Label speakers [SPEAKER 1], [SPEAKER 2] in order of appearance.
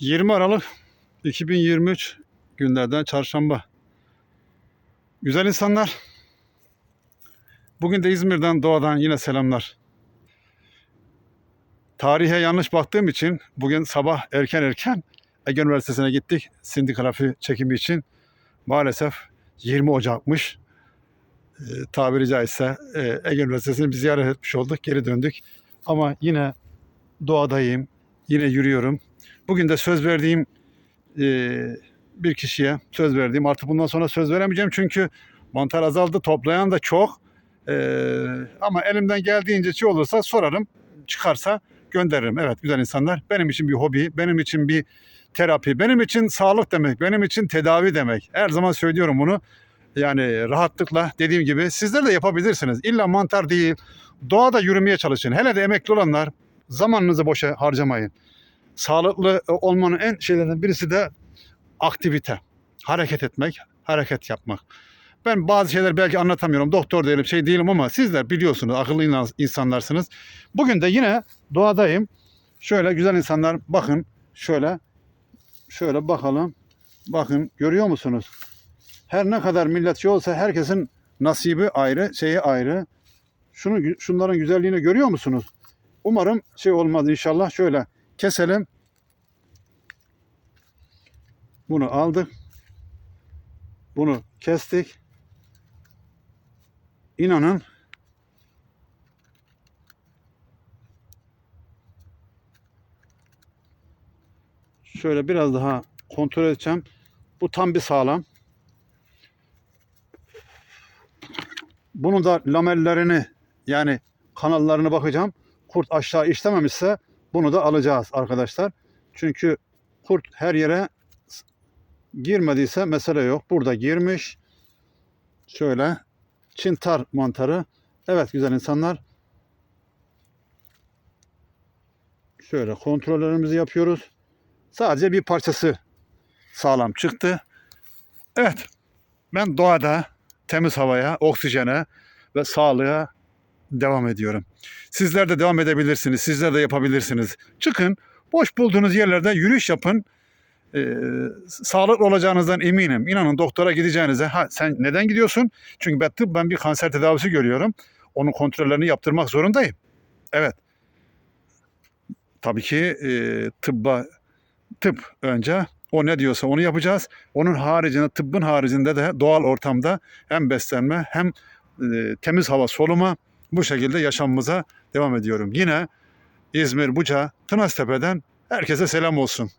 [SPEAKER 1] 20 Aralık 2023 günlerden çarşamba. Güzel insanlar. Bugün de İzmir'den doğadan yine selamlar. Tarihe yanlış baktığım için bugün sabah erken erken Ege Üniversitesi'ne gittik. Sindikalafi çekimi için. Maalesef 20 Ocak'mış. Ee, tabiri caizse e, Ege Üniversitesi'ni bir ziyaret etmiş olduk. Geri döndük. Ama yine doğadayım. Yine yürüyorum. Bugün de söz verdiğim e, bir kişiye söz verdiğim artık bundan sonra söz veremeyeceğim çünkü mantar azaldı toplayan da çok. E, ama elimden geldiğince şey olursa sorarım çıkarsa gönderirim. Evet güzel insanlar benim için bir hobi benim için bir terapi benim için sağlık demek benim için tedavi demek. Her zaman söylüyorum bunu. Yani rahatlıkla dediğim gibi sizler de yapabilirsiniz. İlla mantar değil doğada yürümeye çalışın. Hele de emekli olanlar zamanınızı boşa harcamayın sağlıklı olmanın en şeylerinden birisi de aktivite. Hareket etmek, hareket yapmak. Ben bazı şeyler belki anlatamıyorum. Doktor değilim, şey değilim ama sizler biliyorsunuz, akıllı insanlarsınız. Bugün de yine doğadayım. Şöyle güzel insanlar bakın şöyle şöyle bakalım. Bakın görüyor musunuz? Her ne kadar milletçi olsa herkesin nasibi ayrı, şeyi ayrı. Şunu şunların güzelliğini görüyor musunuz? Umarım şey olmaz inşallah. Şöyle keselim. Bunu aldık. Bunu kestik. İnanın şöyle biraz daha kontrol edeceğim. Bu tam bir sağlam. Bunun da lamellerini yani kanallarını bakacağım. Kurt aşağı işlememişse bunu da alacağız arkadaşlar. Çünkü kurt her yere girmediyse mesele yok. Burada girmiş. Şöyle çintar mantarı. Evet güzel insanlar. Şöyle kontrollerimizi yapıyoruz. Sadece bir parçası sağlam çıktı. Evet. Ben doğada temiz havaya, oksijene ve sağlığa devam ediyorum. Sizler de devam edebilirsiniz. Sizler de yapabilirsiniz. Çıkın. Boş bulduğunuz yerlerde yürüyüş yapın e, sağlıklı olacağınızdan eminim. İnanın doktora gideceğinize ha sen neden gidiyorsun? Çünkü ben tıp ben bir kanser tedavisi görüyorum. Onun kontrollerini yaptırmak zorundayım. Evet. Tabii ki e, tıbba tıp önce o ne diyorsa onu yapacağız. Onun haricinde tıbbın haricinde de doğal ortamda hem beslenme hem e, temiz hava soluma bu şekilde yaşamımıza devam ediyorum. Yine İzmir, Buca, Tınaztepe'den herkese selam olsun.